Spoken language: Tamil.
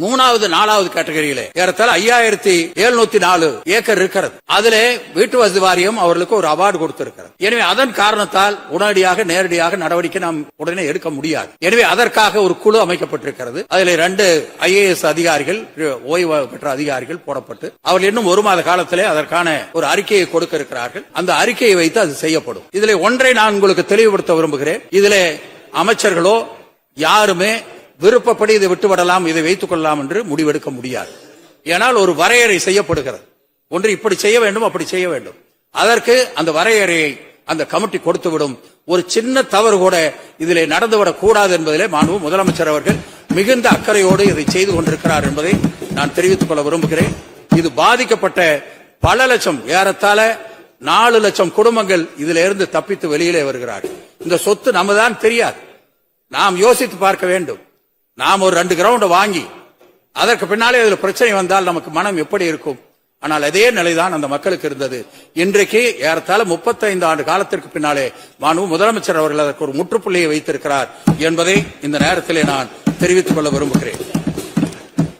மூணாவது நாலாவது கேட்டகரியில. ஏறத்தாழ ஐயாயிரத்தி எழுநூத்தி நாலு ஏக்கர் இருக்கிறது. அதுல வீட்டு வசதி வாரியம் அவர்களுக்கு ஒரு அவார்டு கொடுத்திருக்கிறது. எனவே அதன் காரணத்தால் உடனடியாக நேரடியாக நடவடிக்கை நாம் உடனே எடுக்க முடியாது. எனவே அதற்காக ஒரு குழு அமைக்கப்பட்டிருக்கிறது. அதில் ரெண்டு ஐஏஎஸ் அதிகாரிகள் ஓய்வு பெற்ற அதிகாரிகள் போடப்பட்டு அவர்கள் இன்னும் ஒரு மாத காலத்திலே அதற்கான ஒரு அறிக்கையை கொடுக்க இருக்கிறார்கள். அந்த அறிக்கையை வைத்து அது செய்யப்படும். இதுல ஒன்றை நான் உங்களுக்கு தெளிவுபடுத்த விரும்புகிறேன். இதுல அமைச்சர்களோ யாருமே விருப்பப்படி இதை விட்டுவிடலாம் இதை வைத்துக் கொள்ளலாம் என்று முடிவெடுக்க முடியாது. ஏனால் ஒரு வரையறை செய்யப்படுகிறது. ஒன்று இப்படி செய்ய வேண்டும் அப்படி செய்ய வேண்டும். அதற்கு அந்த வரையறையை அந்த கமிட்டி கொடுத்துவிடும். ஒரு சின்ன தவறு கூட இதில் நடந்துவிடக் கூடாது என்பதிலே மாண்பு முதலமைச்சர் அவர்கள் மிகுந்த அக்கறையோடு இதை செய்து கொண்டிருக்கிறார் என்பதை நான் தெரிவித்துக் கொள்ள விரும்புகிறேன். இது பாதிக்கப்பட்ட பல லட்சம் ஏறத்தாழ நாலு லட்சம் குடும்பங்கள் இதிலிருந்து இருந்து தப்பித்து வெளியிலே வருகிறார்கள். இந்த சொத்து நமதான் தெரியாது. நாம் யோசித்து பார்க்க வேண்டும். நாம் ஒரு ரெண்டு கிரவுண்ட் வாங்கி அதற்கு பின்னாலே அதில் பிரச்சனை வந்தால் நமக்கு மனம் எப்படி இருக்கும்? ஆனால் அதே நிலைதான் அந்த மக்களுக்கு இருந்தது. இன்றைக்கு ஏறத்தாழ 35 ஆண்டு காலத்திற்கு பின்னாலே மாணவ முதலமைச்சர் அவர்கள் அதற்கு ஒரு முற்றுப்புள்ளியை வைத்திருக்கிறார் என்பதை இந்த நேரத்திலே நான் தெரிவித்துக் கொள்ள விரும்புகிறேன்.